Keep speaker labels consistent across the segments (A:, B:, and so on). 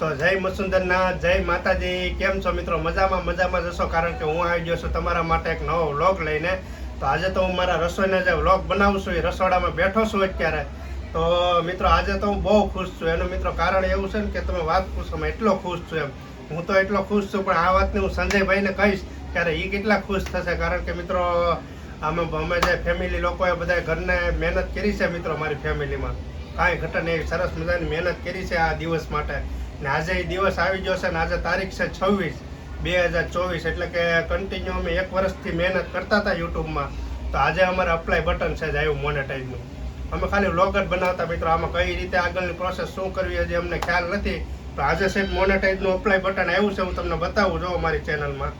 A: તો જય મસુંદરના, જય માતાજી. કેમ છો મિત્રો? મજામાં મજામાં જશો કારણ કે હું આવી ગયો છું તમારા માટે એક નવો વ્લોગ લઈને. તો આજે તો હું મારા રસોઈના જે વ્લોગ બનાવું છું, એ રસોડામાં બેઠો છું અત્યારે. તો મિત્રો, આજે તો હું બહુ ખુશ છું. એનું મિત્રો કારણ એવું છે ને કે તમે વાત પૂછો મેં એટલો ખુશ છું એમ. હું તો એટલો ખુશ છું, પણ આ વાતને હું સંજયભાઈને કહીશ ત્યારે એ કેટલા ખુશ થશે. કારણ કે મિત્રો અમે અમે જે ફેમિલી લોકોએ બધા ઘરને મહેનત કરી છે મિત્રો મારી ફેમિલીમાં કાંઈ ઘટન એવી સરસ મજાની મહેનત કરી છે આ દિવસ માટે. ને આજે એ દિવસ આવી ગયો છે ને આજે તારીખ છે છવ્વીસ બે હજાર ચોવીસ. એટલે કે કન્ટિન્યુ અમે એક વર્ષથી મહેનત કરતા હતા યુટ્યુબમાં. તો આજે અમારે અપ્લાય બટન છે જ આવ્યું મોનેટાઈઝનું અમે ખાલી વ્લોગ બનાવતા મિત્રો. આમાં કઈ રીતે આગળની પ્રોસેસ શું કરવી હજી અમને ખ્યાલ નથી. તો આજે સાહેબ મોનેટાઈઝનું અપ્લાય બટન આવ્યું છે. હું તમને બતાવું જો મારી ચેનલમાં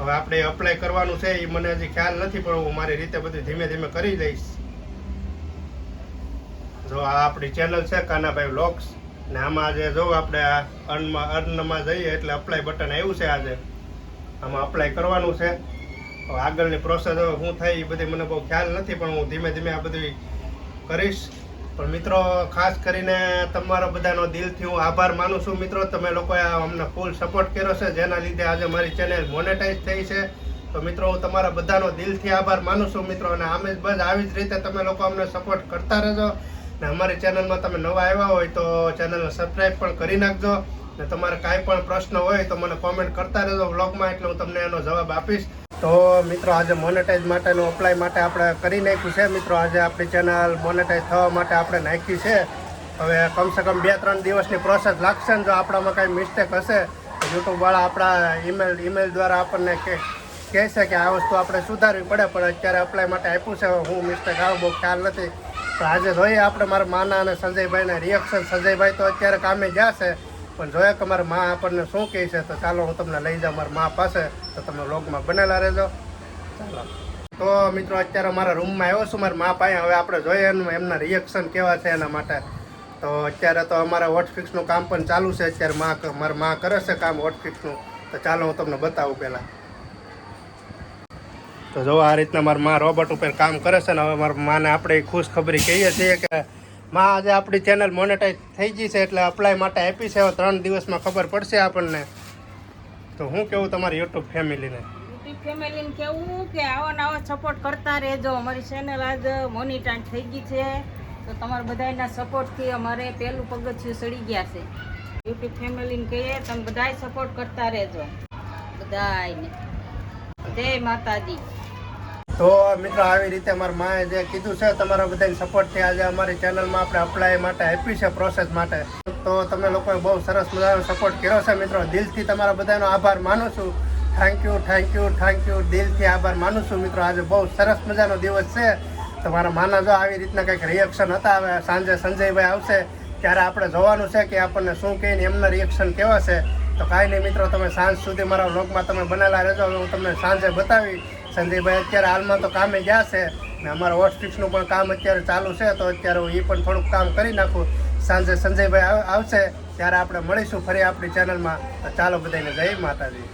A: હવે આપણે અપ્લાય કરવાનું છે એ મને હજી ખ્યાલ નથી, પણ હું મારી રીતે બધું ધીમે ધીમે કરી દઈશ. જો આ આપણી ચેનલ છે કાનાભાઈ વ્લોગ્સ ને આમાં આજે જો આપણે આ અર્નમાં અર્નમાં જઈએ એટલે અપ્લાય બટન આવ્યું છે આજે. આમાં અપ્લાય કરવાનું છે. હવે આગળની પ્રોસેસ હવે શું થાય એ બધી મને બહુ ખ્યાલ નથી, પણ હું ધીમે ધીમે આ બધી કરીશ. પણ મિત્રો, ખાસ કરીને તમારા બધાનો દિલથી હું આભાર માનું છું મિત્રો. તમે લોકોએ અમને ફૂલ સપોર્ટ કર્યો છે, જેના લીધે આજે મારી ચેનલ મોનેટાઈઝ થઈ છે. તો મિત્રો, હું તમારા બધાનો દિલથી આભાર માનું છું મિત્રો. અને આમે જ બસ આવી જ રીતે તમે લોકો અમને સપોર્ટ કરતા રહેજો. ને અમારી ચેનલમાં તમે નવા આવ્યા હોય તો ચેનલને સબસ્ક્રાઈબ પણ કરી નાખજો. ને તમારે કાંઈ પણ પ્રશ્ન હોય તો મને કોમેન્ટ કરતા રહેજો વ્લોગમાં એટલે હું તમને એનો જવાબ આપીશ. તો મિત્રો, આજે મોનેટાઈઝ માટેનું અપ્લાય માટે આપણે કરી નાખ્યું છે. મિત્રો, આજે આપણી ચેનલ મોનેટાઈઝ થવા માટે આપણે નાખી છે. હવે કમસે કમ બે, ત્રણ દિવસની પ્રોસેસ લાગશે ને જો આપણામાં કાંઈ મિસ્ટેક હશે, તો યુટ્યુબવાળા આપણા ઈમેલ ઈમેલ દ્વારા આપણને કે કહે છે કે આ વસ્તુ આપણે સુધારવી પડે, પણ અત્યારે અપ્લાય માટે આપ્યું છે. હું મિસ્ટેક આવું બહુ ખ્યાલ નથી. તો આજે જોઈએ આપણે મારા માના અને સંજયભાઈના રિએક્શન સંજયભાઈ તો અત્યારે કામે છે, પણ જોઈએ કે મારા મા આપણને શું કહે છે, તો ચાલો હું તમને લઈ જાઉં મારા મા પાસે, તો તમે લોગમાં બનેલા રહેજો. ચાલો. તો મિત્રો, અત્યારે મારા રૂમમાં આવ્યો છું, મારા મા પાસે. હવે આપણે જોઈએ એનું, એમના રિએક્શન કેવા છે એના માટે. તો અત્યારે તો અમારા વોટફિક્સનું કામ પણ ચાલુ છે, અત્યારે મા મારા મા કરે છે કામ વોટફિક્સનું તો ચાલો હું તમને બતાવું પહેલાં. તો જો આ રીતના મારા મા રોબોટ ઉપર કામ કરે છે ને હવે મારા માને આપણે ખુશ ખબરી કહીએ છીએ કે માં આજે આપણી ચેનલ મોનેટાઈઝ થઈ ગઈ છે એટલે અપ્લાય માટે આપી છે. હવે ત્રણ દિવસમાં ખબર પડશે આપણને. તો હું કેવું તમારી યુટ્યુબ ફેમિલીને
B: યુટ્યુબ ફેમિલીને કેવું કે આવો આવો સપોર્ટ કરતા રહેજો. અમારી ચેનલ આજ મોનિટાઈઝ થઈ ગઈ છે. તો તમારા બધાના સપોર્ટથી અમારે પહેલું પગથિયું સડી ગયા છે. યુટ્યુબ ફેમિલીને કહીએ, તમે બધાય સપોર્ટ કરતા રહેજો. બધાયને.
A: તો મિત્રો, આવી રીતે મારા માએ જે કીધું છે, તમારા બધાની સપોર્ટથી આજે અમારી ચેનલમાં આપણે અપ્લાય માટે આપી છે પ્રોસેસ માટે. તો તમે લોકોએ બહુ સરસ મજાનો સપોર્ટ કર્યો છે મિત્રો. દિલથી તમારા બધાનો આભાર માનું છું. Thank you thank you thank you દિલથી આભાર માનું છું મિત્રો. આજે બહુ સરસ મજાનો દિવસ છે. તમારા માના જો આવી રીતના કંઈક રિએક્શન હતા, હવે સાંજે સંજયભાઈ આવશે, ત્યારે આપણે જોવાનું છે કે આપણને શું કહીને એમના રિએક્શન કેવા છે. તો કાંઈ નહીં મિત્રો, તમે સાંજ સુધી મારા વ્લોગમાં તમે બનેલા રહેજો. હવે હું તમને સાંજે બતાવી. સંજયભાઈ અત્યારે હાલમાં તો કામે ગયા છે ને અમારા હોસ્ટિક્સનું પણ કામ અત્યારે ચાલુ છે, તો અત્યારે હું એ પણ થોડુંક કામ કરી નાખું. સાંજે સંજયભાઈ આવશે, ત્યારે આપણે મળીશું ફરી આપણી ચેનલમાં તો ચાલો બધાને જય માતાજી.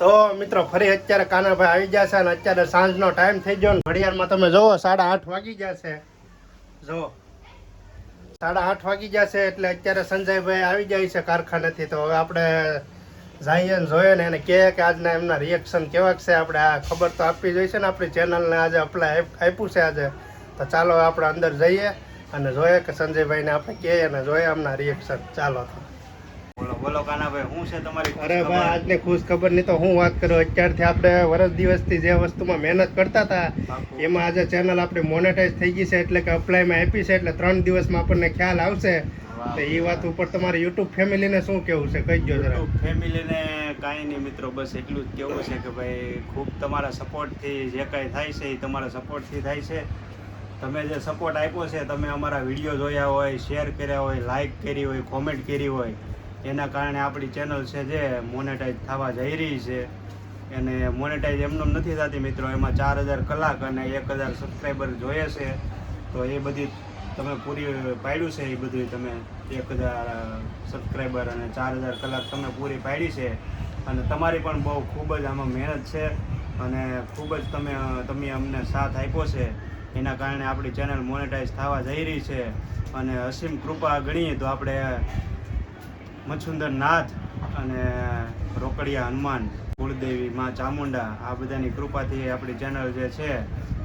A: તો મિત્રો, ફરી અત્યારે કાનાભાઈ આવી ગયા છે અને અત્યારે સાંજનો ટાઈમ થઈ ગયો ને. ઘડિયાળમાં તમે જુઓ, સાડા આઠ વાગી ગયા છે. જો સાડા આઠ વાગી છે એટલે અત્યારે સંજયભાઈ આવી જાય છે કારખાનેથી. તો હવે આપણે જઈએ ને જોઈએ ને એને કહે કે આજના એમના રિએક્શન કેવા છે. આપણે આ ખબર તો આપવી જોઈએ છે ને આપણી ચેનલને આજે અપ્લાય આપ્યું છે આજે. તો ચાલો આપણે અંદર જઈએ અને જોઈએ કે સંજયભાઈને આપણે કહીએ અને જોઈએ એમના રિએક્શન ચાલો તો.
C: બોલો કાનાભાઈ શું છે તમારી
A: અરે ભાઈ આજની ખુશ ખબર નહીં તો હું વાત કરું. અત્યારથી આપણે વર્ષ દિવસથી જે વસ્તુમાં મહેનત કરતા હતા એમાં આજે ચેનલ આપણે મોનેટાઈઝ થઈ ગઈ છે એટલે કે અપ્લાયમાં આપી છે એટલે ત્રણ દિવસમાં આપણને ખ્યાલ આવશે. તો એ વાત ઉપર તમારી યુટ્યુબ ફેમિલીને શું કેવું છે? કહીજો જરા.
C: YouTube ફેમિલીને કાંઈ નહીં મિત્રો બસ એટલું જ કેવું છે કે ભાઈ ખૂબ તમારા સપોર્ટથી જે કાંઈ થાય છે એ તમારા સપોર્ટથી થાય છે. તમે જે સપોર્ટ આપ્યો છે તમે અમારા વીડિયો જોયા હોય શેર કર્યા હોય લાઈક કરી હોય કોમેન્ટ કરી હોય એના કારણે આપણી ચેનલ છે જે મોનેટાઈઝ થવા જઈ રહી છે. અને મોનેટાઈઝ એમનેમ નથી થતી મિત્રો, એમાં ચાર હજાર કલાક અને એક હજાર સબસ્ક્રાઈબર જોઈએ છે. તો એ બધી તમે પૂરી પાડ્યું છે, એ બધું તમે એક હજાર સબસ્ક્રાઈબર અને ચાર હજાર કલાક તમે પૂરી પાડી છે. અને તમારી પણ બહુ ખૂબ જ આમાં મહેનત છે અને ખૂબ જ તમે તમે અમને સાથ આપ્યો છે. એના કારણે આપણી ચેનલ મોનેટાઈઝ થવા જઈ રહી છે. અને અસીમ કૃપા ગણીએ તો આપણે મચ્છુંદર નાથ અને રોકડિયા હનુમાન, કુળદેવી માં ચામુંડા, આ બધાની કૃપાથી આપણી ચેનલ જે છે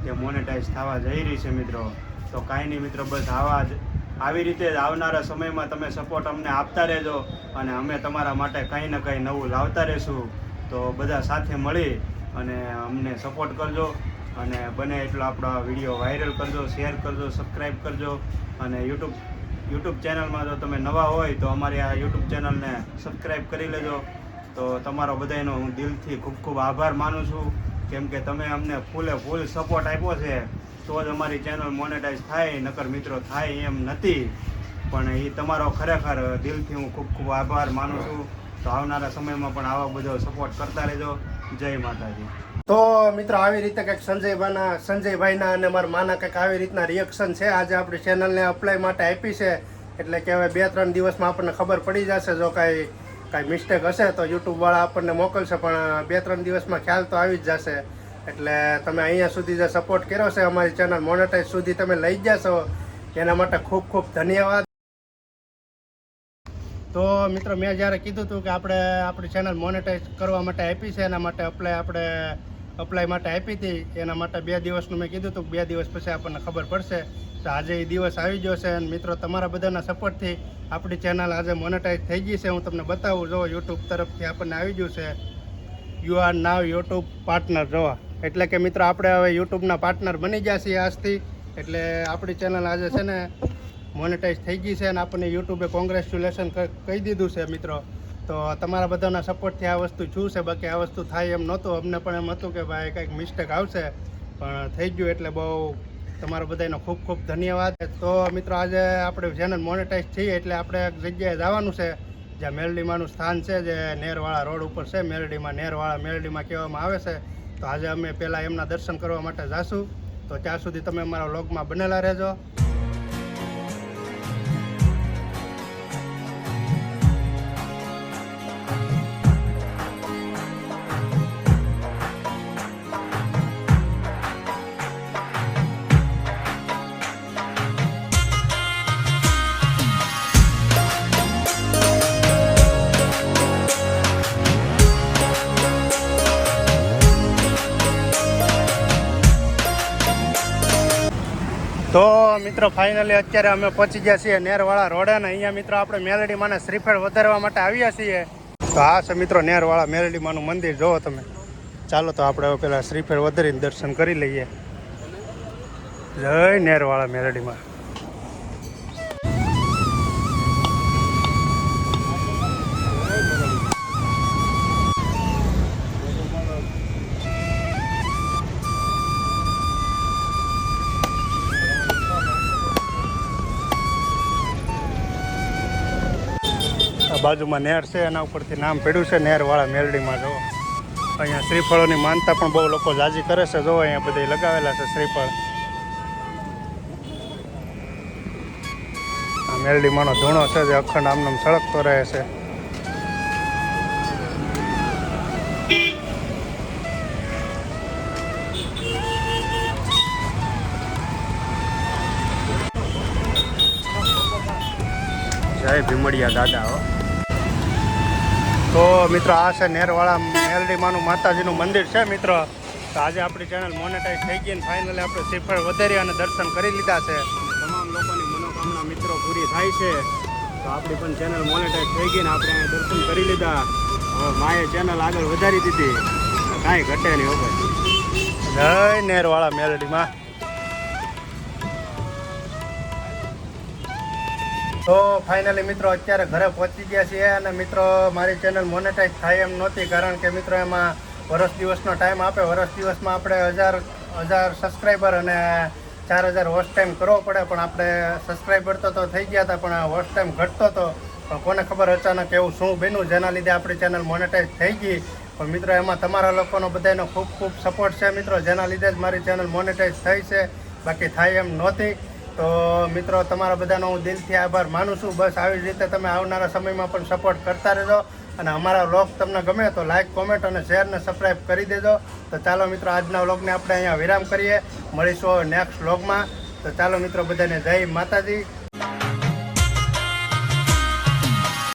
C: તે મોનેટાઈઝ થવા જઈ રહી છે મિત્રો. તો કાંઈ નહીં મિત્રો, બસ આવા જ, આવી રીતે આવનારા સમયમાં તમે સપોર્ટ અમને આપતા રહેજો અને અમે તમારા માટે કંઈ ને કંઈ નવું લાવતા રહેશું. તો બધા સાથે મળી અને અમને સપોર્ટ કરજો અને બને એટલો આપણો વીડિયો વાયરલ કરજો શેર કરજો સબસ્ક્રાઈબ કરજો અને યુટ્યુબ યુટ્યુબ ચેનલમાં જો તમે નવા હોય તો અમારી આ યુટ્યુબ ચેનલને સબસ્ક્રાઈબ કરી લેજો. તો તમારો બધાનો હું દિલથી ખૂબ ખૂબ આભાર માનું છું. કેમ કે તમે અમને ફૂલે ફૂલ સપોર્ટ આપ્યો છે, તો જ અમારી ચેનલ મોનેટાઈઝ થાય, નકર મિત્રો થાય એમ નથી. પણ એ તમારો ખરેખર દિલથી હું ખૂબ ખૂબ આભાર માનું છું. તો આવનારા સમયમાં પણ આવા બધો સપોર્ટ કરતા રહેજો. જય માતાજી.
A: તો મિત્રો, આવી રીતે કંઈક સંજયભાઈના સંજયભાઈના અને મારા માના કંઈક આવી રીતના રિએક્શન છે. આજે આપણી ચેનલને અપ્લાય માટે આપી છે. એટલે કે હવે બે ત્રણ દિવસમાં આપણને ખબર પડી જશે જો કાંઈ કાંઈ મિસ્ટેક હશે તો યુટ્યુબવાળા આપણને મોકલશે, પણ બે ત્રણ દિવસમાં ખ્યાલ તો આવી જ જશે. એટલે તમે અહીંયા સુધી જે સપોર્ટ કર્યો છે અમારી ચેનલ મોનેટાઈઝ સુધી તમે લઈ જશો. એના માટે ખૂબ ખૂબ ધન્યવાદ. તો મિત્રો, મેં જ્યારે કીધું હતું કે આપણે આપણી ચેનલ મોનેટાઈઝ કરવા માટે આપી છે, એના માટે અપ્લાય આપણે અપ્લાય માટે આપી હતી. એના માટે બે દિવસનું મેં કીધું હતું બે દિવસ પછી આપણને ખબર પડશે તો આજે એ દિવસ આવી ગયો છે અને મિત્રો, તમારા બધાના સપોર્ટથી આપણી ચેનલ આજે મોનેટાઈઝ થઈ ગઈ છે. હું તમને બતાવું, જો યુટ્યુબ તરફથી આપણને આવી ગયું છે. You are now YouTube partner જોવા એટલે કે મિત્રો, આપણે હવે યુટ્યુબના પાર્ટનર બની ગયા છીએ આજથી. એટલે આપણી ચેનલ આજે છે ને મોનેટાઈઝ થઈ ગઈ છે અને આપણને યુટ્યુબે કોંગ્રેચ્યુલેશન કહી દીધું છે, મિત્રો. તો તમારા બધાના સપોર્ટથી આ વસ્તુ શું છે. બાકી આ વસ્તુ થાય એમ નહોતું. અમને પણ એમ હતું કે ભાઈ કંઈક મિસ્ટેક આવશે. પણ થઈ ગયું એટલે બહુ તમારા બધાનો ખૂબ ખૂબ ધન્યવાદ. તો મિત્રો, આજે આપણે ચેનલ મોનેટાઈઝ થઈએ એટલે આપણે એક જગ્યાએ જવાનું છે, જ્યાં મેરડીમાનું સ્થાન છે, જે નેરવાળા રોડ ઉપર છે. મેરડીમાં નેરવાળા મેરડીમાં કહેવામાં આવે છે. તો આજે અમે પહેલાં એમના દર્શન કરવા માટે જાશું. તો ત્યાં સુધી તમે અમારા વ્લોગમાં બનેલા રહેજો. તો મિત્રો ફાઇનલી અત્યારે અમે પહોંચી ગયા છીએ નેરવાળા રોડે ને અહીંયા મિત્રો આપણે મેલડી માને શ્રીફળ વધારવા માટે આવ્યા છીએ. તો આ છે મિત્રો નેરવાળા મેલડી માનું મંદિર. જોવો તમે. ચાલો તો આપણે પેલા શ્રીફળ વધારીને દર્શન કરી લઈએ. જય નેરવાળા મેલડીમાં. બાજુમાં નેર છે, એના ઉપરથી નામ પડ્યું છે, નેરવાળા મેલડીમાં જો અહીંયા શ્રીફળોની માનતા પણ બહુ લોકો જાજી કરે છે જો અહીંયા બધી લગાવેલા છે શ્રીફળ. આ મેલડીમાંનો ધૂણો છે, જે અખંડ આમનામ સળગતો રહે છે. જય ભીમડિયા દાદા હો. તો મિત્રો આ છે નેરવાળા મેલડીમાનું માતાજીનું મંદિર છે, મિત્રો. તો આજે આપણી ચેનલ મોનેટાઈઝ થઈ ગઈ અને ફાઇનલી આપણે શ્રીફળ વધારી અને દર્શન કરી લીધા છે.
C: તમામ લોકોની મનોકામના મિત્રો પૂરી થાય છે. તો આપણી પણ ચેનલ મોનેટાઈઝ થઈ ગઈ ને આપણે દર્શન કરી લીધા. હવે માએ ચેનલ આગળ વધારી દીધી. કાંઈ ઘટે નહીં હો ભાઈ.
A: જય નેરવાળા મેલડીમાં. તો ફાઇનલી મિત્રો અત્યારે ઘરે પહોંચી ગયા છીએ અને મિત્રો મારી ચેનલ મોનેટાઈઝ થાય એમ નહોતી કારણ કે મિત્રો એમાં વરસ દિવસનો ટાઈમ આપે. વરસ દિવસમાં આપણે હજાર હજાર સબસ્ક્રાઈબર અને ચાર હજાર વોચ ટાઈમ કરવો પડે. પણ આપણે સબસ્ક્રાઈબર તો થઈ ગયા હતા, પણ વોચ ટાઈમ ઘટતો હતો પણ કોને ખબર અચાનક એવું શું બન્યું જેના લીધે આપણી ચેનલ મોનેટાઈઝ થઈ ગઈ. પણ મિત્રો એમાં તમારા લોકોનો બધાનો ખૂબ ખૂબ સપોર્ટ છે મિત્રો, જેના લીધે જ મારી ચેનલ મોનેટાઈઝ થઈ છે. બાકી થાય એમ નહોતી. તો મિત્રો, તમારા બધાનો હું દિલથી આભાર માનું છું. બસ આવી રીતે તમે આવનારા સમયમાં પણ સપોર્ટ કરતા રહેજો અને અમારા વ્લોગ તમને ગમે તો લાઇક કોમેન્ટ અને શેરને સબસ્ક્રાઈબ કરી દેજો. તો ચાલો મિત્રો, આજના વ્લોગને આપણે અહીંયા વિરામ કરીએ. મળીશું નેક્સ્ટ વ્લોગમાં તો ચાલો મિત્રો, બધાને જય માતાજી.